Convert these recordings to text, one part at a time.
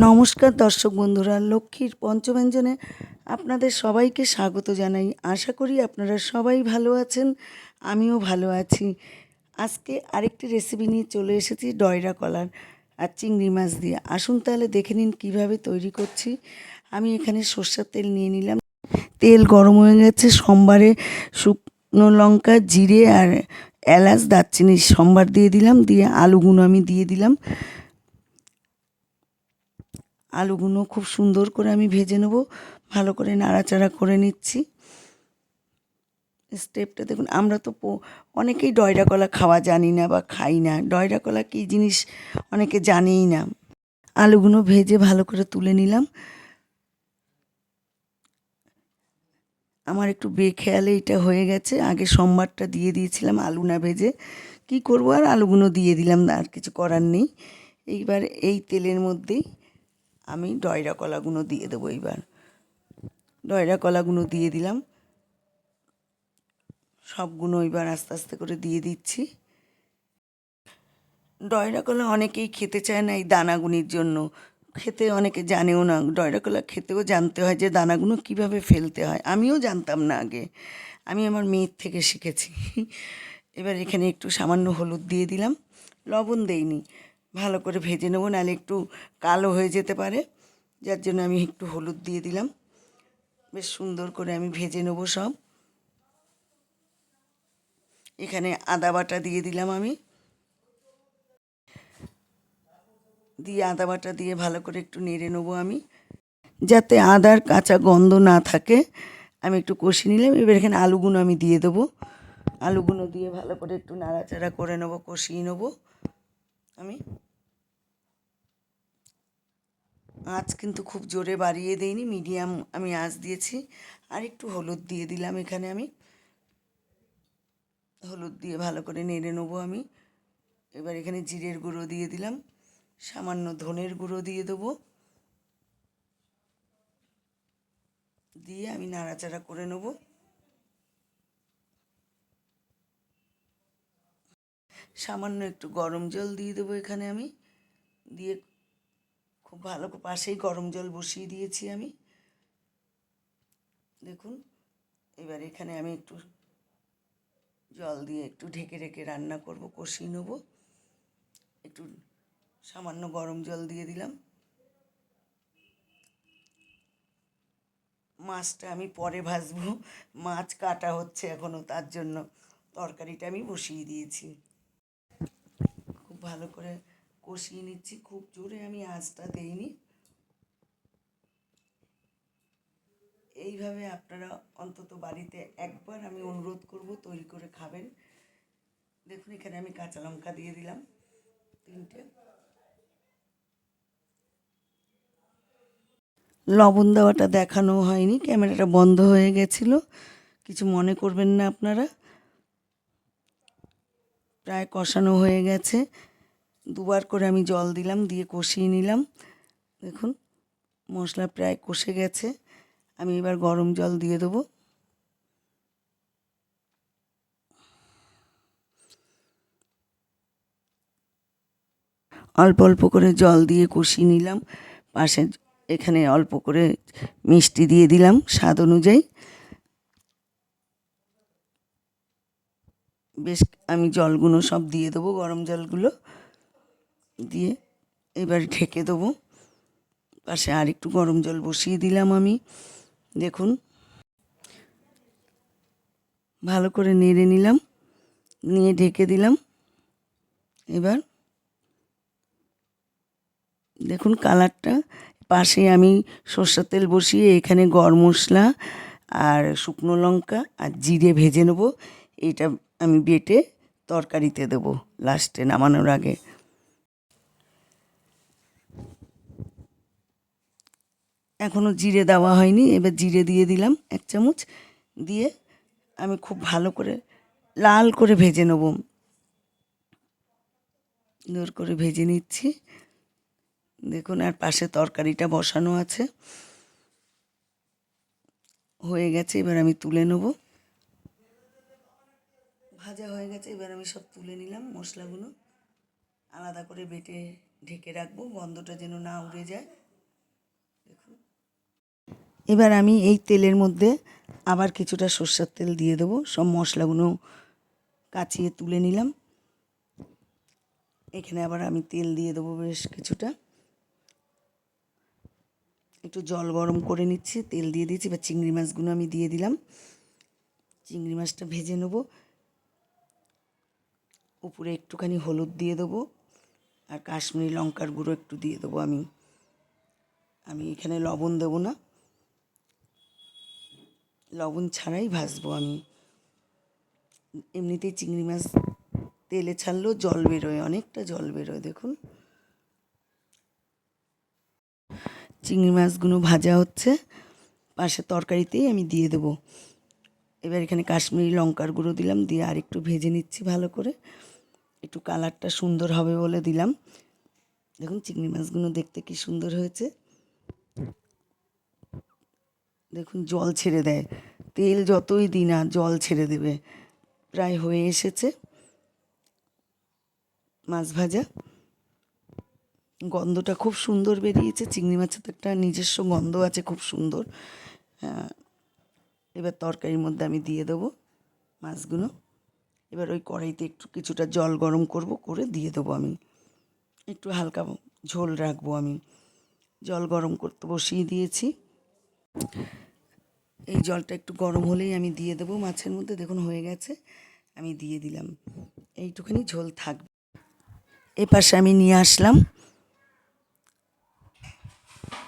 নমস্কার দর্শক বন্ধুরা, লক্ষ্মীর পঞ্চব্যঞ্জনে আপনাদের সবাইকে স্বাগত জানাই। আশা করি আপনারা সবাই ভালো আছেন, আমিও ভালো আছি। আজকে আরেকটি রেসিপি নিয়ে চলে এসেছি, ডয়রা কলার আর চিংড়ি মাছ দিয়ে। আসুন তাহলে দেখে নিন কীভাবে তৈরি করছি। আমি এখানে সর্ষের তেল নিয়ে নিলাম। তেল গরম হয়ে গেছে, সোমবারে শুকনো লঙ্কা, জিরে আর এলাচ, দারচিনি, সোমবার দিয়ে দিলাম। দিয়ে আলুগুলো আমি দিয়ে দিলাম। আলুগুলো খুব সুন্দর করে আমি ভেজে নেব। ভালো করে নাড়াচাড়া করে নিচ্ছি। স্টেপটা দেখুন, আমরা তো অনেকেই ডয়রা কলা খাওয়া জানি না বা খাই না। ডয়রা কলা কী জিনিস অনেকে জানেই না। আলুগুলো ভেজে ভালো করে তুলে নিলাম। আমার একটু বেখেয়ালে এটা হয়ে গেছে। আগে সোমবারটা দিয়ে দিয়েছিলাম আলু না ভেজে। কি করব? আর আলুগুলো দিয়ে দিলাম, আর কিছু করার নেই। এইবার এই তেলের মধ্যেই আমি ডয়রা কলাগুলো দিয়ে দেবো এইবার। ডয়রা কলাগুলো দিয়ে দিলাম। সবগুলো এবার আস্তে আস্তে করে দিয়ে দিচ্ছি। ডয়রা কলা অনেকেই খেতে চায় না এই দানাগুনির জন্য। খেতে অনেকে জানেও না ডয়রা কলা খেতেও জানতে হয় যে দানাগুলো কীভাবে ফেলতে হয়। আমিও জানতাম না আগে। আমি আমার মেয়ের থেকে শিখেছি। এবার এখানে একটু সামান্য হলুদ দিয়ে দিলাম। লবণ দেইনি। ভালো করে ভেজে নেব, নাহলে একটু কালো হয়ে যেতে পারে। যার জন্য আমি একটু হলুদ দিয়ে দিলাম। বেশ সুন্দর করে আমি ভেজে নেব সব। এখানে আদা বাটা দিয়ে দিলাম আমি। দিয়ে আদা বাটা দিয়ে ভালো করে একটু নেড়ে নেব আমি। যাতে আদার কাঁচা গন্ধ না থাকে, আমি একটু কষি নিলাম। এবার এখানে আলুগুলো আমি দিয়ে দেবো। আলুগুলো দিয়ে ভালো করে একটু নাড়াচাড়া করে নেব, কষিয়ে নেব। আমি? আঁচ কিন্তু খুব জোরে বাড়িয়ে দেইনি, মিডিয়াম আমি আঁচ দিয়েছি। আর একটু হলুদ দিয়ে দিলাম এখানে আমি। হলুদ দিয়ে ভালো করে নেড়ে নেব আমি। এবার এখানে জিরের গুঁড়ো দিয়ে দিলাম। সামান্য ধনের গুঁড়ো দিয়ে দেবো। দিয়ে আমি নাড়াচাড়া করে নেব। সামান্য একটু গরম জল দিয়ে দেবো এখানে আমি। দিয়ে খুব ভালো পাশেই গরম জল বসিয়ে দিয়েছি আমি। দেখুন, এবার এখানে আমি একটু জল দিয়ে একটু ঢেকে ঢেকে রান্না করব, কষিয়ে নেব। একটু সামান্য গরম জল দিয়ে দিলাম। মাছটা আমি পরে ভাজবো। মাছ কাটা হচ্ছে এখনও তার জন্য তরকারিটা আমি বসিয়ে দিয়েছি। ভালো করে কষিয়ে নিচ্ছি। খুব জোরে আমি আঁচটা দেইনি। এইভাবে আপনারা অন্তত বাড়িতে একবার আমি অনুরোধ করব, তৈরি করে খাবেন। দেখুন, এখানে আমি কাঁচা লঙ্কা দিয়ে দিলাম তিনটে। লবণ দেওয়াটা দেখানো হয়নি, ক্যামেরাটা বন্ধ হয়ে গেছিল। কিছু মনে করবেন না আপনারা। প্রায় কষানো হয়ে গেছে। দুবার করে আমি জল দিলাম, দিয়ে কষিয়ে নিলাম। দেখুন, মশলা প্রায় কষে গেছে। আমি এবার গরম জল দিয়ে দেবো। অল্প অল্প করে জল দিয়ে কষিয়ে নিলাম। পাশে এখানে অল্প করে মিষ্টি দিয়ে দিলাম স্বাদ অনুযায়ী। বেশ, আমি জলগুলো সব দিয়ে দেবো, গরম জলগুলো। দিয়ে এবার ঢেকে দেবো। পাশে আর একটু গরম জল বসিয়ে দিলাম আমি। দেখুন, ভালো করে নেড়ে নিলাম, নিয়ে ঢেকে দিলাম। এবার দেখুন কালারটা, পাশে আমি সর্ষের তেল বসিয়ে এখানে গরম মশলা আর শুকনো লঙ্কা আর জিরে ভেজে নেব। এটা আমি বেটে তরকারিতে দেবো, লাস্টে নামানোর আগে। এখনও জিরে দেওয়া হয়নি, এবার জিরে দিয়ে দিলাম এক চামচ। দিয়ে আমি খুব ভালো করে লাল করে ভেজে নেব। সুন্দর করে ভেজে নিচ্ছি। দেখুন, আর পাশে তরকারিটা বসানো আছে। হয়ে গেছে, এবার আমি তুলে নেব। ভাজা হয়ে গেছে, এবার আমি সব তুলে নিলাম মশলাগুলো। আলাদা করে বেটে ঢেকে রাখব, গন্ধটা যেন না উড়ে যায়। এবার আমি এই তেলের মধ্যে আবার কিছুটা সর্ষের তেল দিয়ে দেবো। সব মশলাগুলো কাচিয়ে তুলে নিলাম। এখানে আবার আমি তেল দিয়ে দেবো বেশ কিছুটা। একটু জল গরম করে নিচ্ছি, তেল দিয়ে দিয়েছি। এবার চিংড়ি মাছগুলো আমি দিয়ে দিলাম। চিংড়ি মাছটা ভেজে নেব। উপরে একটুখানি হলুদ দিয়ে দেবো। আর কাশ্মীরি লঙ্কার গুঁড়ো একটু দিয়ে দেবো আমি। আমি এখানে লবণ দেবো না। লবণ ছাড়াই ভাজবো আমি। এমনিতেই চিংড়ি মাছ তেলে ছাড়লেও জল বেরোয়, অনেকটা জল বেরোয়, দেখুন। চিংড়ি মাছগুলো ভাজা হচ্ছে, পাশে তরকারিতেই আমি দিয়ে দেবো। এবার এখানে কাশ্মীরি লঙ্কার গুঁড়ো দিলাম, দিয়ে আর একটু ভেজে নিচ্ছি ভালো করে। একটু কালারটা সুন্দর হবে বলে দিলাম। দেখুন, চিংড়ি মাছগুলো দেখতে কি সুন্দর হয়েছে। দেখুন, জল ছেড়ে দেয়। তেল যতই দিই না, জল ছেড়ে দেবে। প্রায় হয়ে এসেছে মাছ ভাজা। গন্ধটা খুব সুন্দর বেরিয়েছে। চিংড়ি মাছের তো একটা নিজস্ব গন্ধ আছে, খুব সুন্দর। এবার তরকারির মধ্যে আমি দিয়ে দেবো মাছগুলো। এবার ওই কড়াইতে একটু কিছুটা জল গরম করব, করে দিয়ে দেবো আমি। একটু হালকা ঝোল রাখব আমি। জল গরম করতে বসিয়ে দিয়েছি। এই জলটা একটু গরম হলেই আমি দিয়ে দেবো মাছের মধ্যে। দেখুন, হয়ে গেছে। আমি দিয়ে দিলাম। এইটুখানি ঝোল থাকবে এ পাশে আমি নিয়ে আসলাম।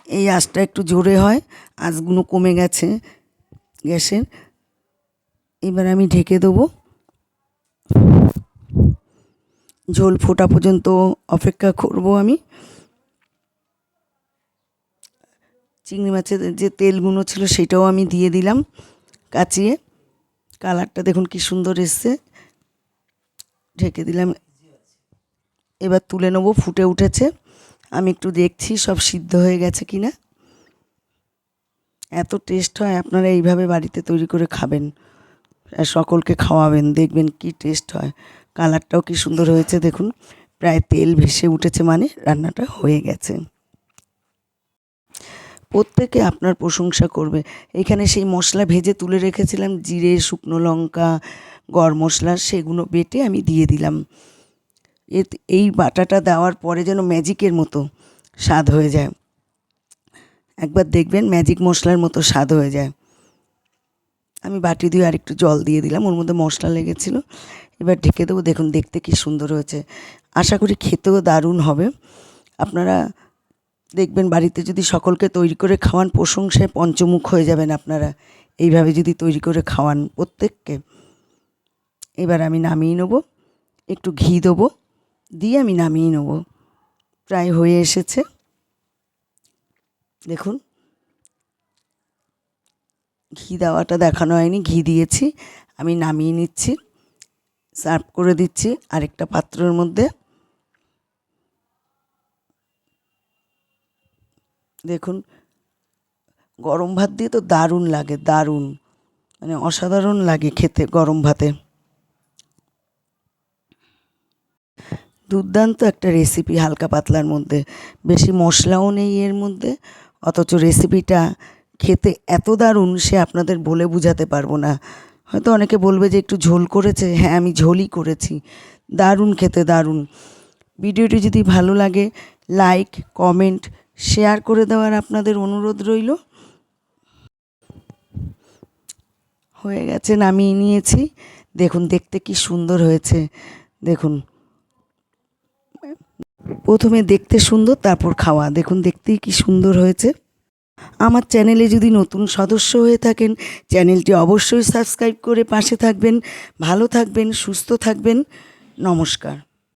এই আঁচটা একটু জোরে হয়। আঁচগুলো কমে গেছে গ্যাসের। এবার আমি ঢেকে দেবো। ঝোল ফোটা পর্যন্ত অপেক্ষা করব আমি। চিংড়ি মাছের যে তেলগুলো ছিল সেটাও আমি দিয়ে দিলাম কাচিয়ে। কালারটা দেখুন কি সুন্দর এসছে। ঢেকে দিলাম। এবার তুলে নেব, ফুটে উঠেছে। আমি একটু দেখছি সব সিদ্ধ হয়ে গেছে কি না এত টেস্ট হয়, আপনারা এইভাবে বাড়িতে তৈরি করে খাবেন। সকলকে খাওয়াবেন, দেখবেন কি টেস্ট হয়। কালারটাও কি সুন্দর হয়েছে, দেখুন। প্রায় তেল ভেসে উঠেছে মানে রান্নাটা হয়ে গেছে। প্রত্যেকে আপনার প্রশংসা করবে। এখানে সেই মশলা ভেজে তুলে রেখেছিলাম, জিরে, শুকনো লঙ্কা, গরম মশলা, সেগুলো বেটে আমি দিয়ে দিলাম। এই বাটাটা দেওয়ার পরে যেন ম্যাজিকের মতো স্বাদ হয়ে যায়। একবার দেখবেন ম্যাজিক মশলার মতো স্বাদ হয়ে যায়। আমি বাটি দিয়ে আরেকটু জল দিয়ে দিলাম, ওর মধ্যে মশলা লেগেছিলো। এবার ঢেকে দেবো, দেখুন দেখতে কি সুন্দর হয়েছে। আশা করি খেতেও দারুণ হবে। আপনারা দেখবেন বাড়িতে যদি সকলকে তৈরি করে খাওয়ান, প্রশংসায় পঞ্চমুখ হয়ে যাবেন আপনারা। এইভাবে যদি তৈরি করে খাওয়ান প্রত্যেককে। এবার আমি নামিয়ে নেব, একটু ঘি দেবো, দিয়ে আমি নামিয়ে নেব। প্রায় হয়ে এসেছে। দেখুন। ঘি দেওয়াটা দেখানো হয়নি, ঘি দিয়েছি, আমি নামিয়ে নিচ্ছি, সার্ভ করে দিচ্ছি আরেকটা পাত্রের মধ্যে। দেখুন, গরম ভাত দিয়ে তো দারুণ লাগে, দারুণ। মানে অসাধারণ লাগে খেতে গরম ভাতে। দুর্দান্ত একটা রেসিপি হালকা পাতলার মধ্যে। বেশি মশলাও নেই এর মধ্যে, অথচ রেসিপিটা খেতে এত দারুণ সে আপনাদের বলে বোঝাতে পারব না। হয়তো অনেকে বলবে যে একটু ঝোল করেছে হ্যাঁ আমি ঝোলই করেছি। দারুণ খেতে দারুণ। ভিডিওটি যদি ভালো লাগে লাইক কমেন্ট শেয়ার করে দেওয়ার আপনাদের অনুরোধ রইল। হয়ে গেছে, নামিয়ে নিয়েছি। দেখুন, দেখতে কি সুন্দর হয়েছে। দেখুন। প্রথমে দেখতে সুন্দর, তারপর খাওয়া। দেখুন, দেখতেই কি সুন্দর হয়েছে। আমার চ্যানেলে যদি নতুন সদস্য হয়ে থাকেন, চ্যানেলটি অবশ্যই সাবস্ক্রাইব করে পাশে থাকবেন। ভালো থাকবেন, সুস্থ থাকবেন। নমস্কার।